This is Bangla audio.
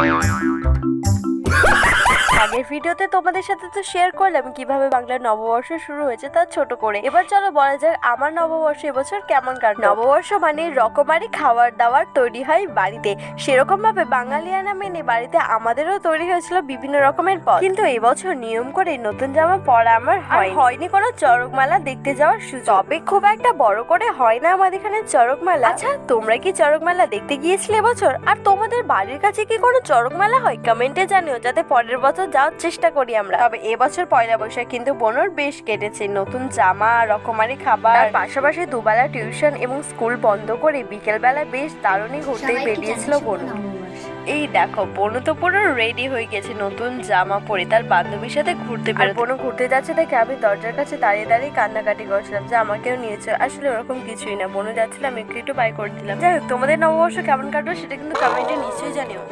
おいおいおい。আগের ভিডিওতে তোমাদের সাথে তো শেয়ার করলাম কীভাবে বাংলার নববর্ষ শুরু হয়েছে তা ছোট করে। এবার চলো বলা যাক আমার নববর্ষ এবছর কেমন কাটলো। নববর্ষ মানে রকমারি খাবার দাবার তৈরি হয় বাড়িতে। সেরকম ভাবে বাঙালিয়ানা মেনে বাড়িতে আমাদেরও তৈরি হয়েছিল বিভিন্ন রকমের পদ। কিন্তু এবছর নিয়ম করে নতুন জামা পরা আমার হয় হয়নি। কোনো চড়ক মেলা দেখতে যাওয়ার সুযোগ। তবে খুব একটা বড় করে হয় না আমাদের এখানে চড়ক মেলা আচ্ছা তোমরা কি চড়ক মেলা দেখতে গিয়েছিলে এবছর? আর তোমাদের বাড়ির কাছে কি কোনো চড়ক মেলা হয়? কমেন্টে জানিও যাতে পরের বছর যাওয়ার চেষ্টা করি আমরা। তবে এবছর পয়লা বৈশাখ কিন্তু বোনর বেশ কেটেছে। নতুন জামা রকমারি খাবার পাশাপাশি দুবেলা টিউশন এবং স্কুল বন্ধ করে বিকেল বেলা বেশ দারুণই ঘুরতে বেরিয়েছিল বোন। এই দেখো বোনু তো পুরো রেডি হয়ে গেছে। নতুন জামা পরে তার বান্ধবীর সাথে ঘুরতে বের বোনু ঘুরতে যাচ্ছে দেখে আমি দরজার কাছে দাঁড়িয়ে দাঁড়িয়ে কান্নাকাটি করছিলাম যে আমাকেও নিয়েছে আসলে ওরকম কিছুই না। বোনু যাচ্ছিলাম একটু একটু বাই করে দিলাম। যাই হোক তোমাদের নববর্ষ কেমন কাটলো সেটা কিন্তু কমেন্টে নিশ্চয়ই জানিও।